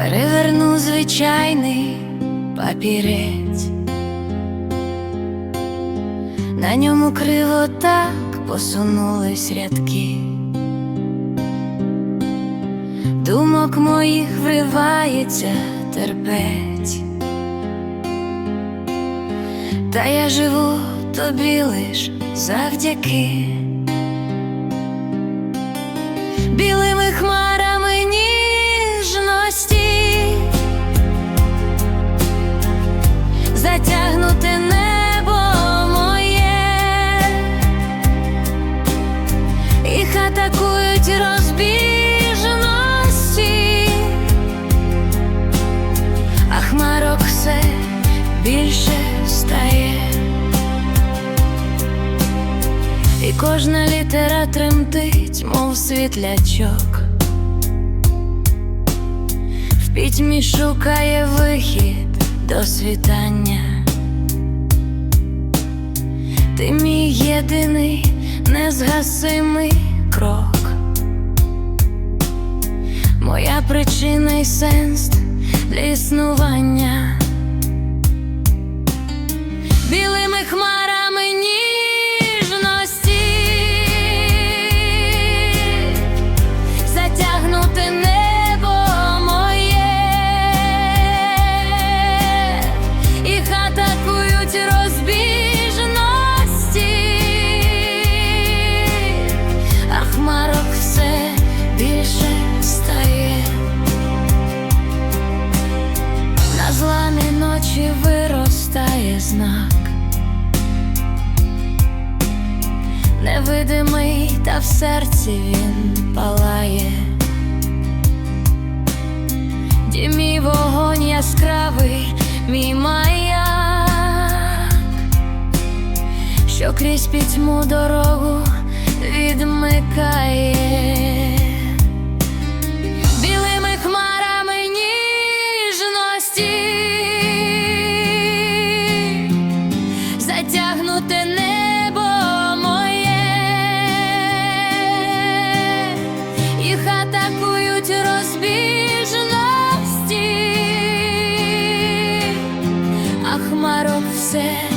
переверну звичайний папірець, на ньому криво так посунулись рядки. Думок моїх вривається терпець, та я живу тобі лиш завдяки все більше стає. І кожна літера тремтить, мов світлячок. В пітьмі шукає вихід до світання. Ти мій єдиний незгасимий крок. Моя причина й сенс для існування. Атакують розбіжності, а хмарок все більше стає. На зламі ночі виростає знак. Невидимий, та в серці він палає. Ді мій вогонь яскравий, мій маяк, крізь пітьму дорогу відмикає. Білими хмарами ніжності небо моє, їх атакують розбіжності, а хмарок все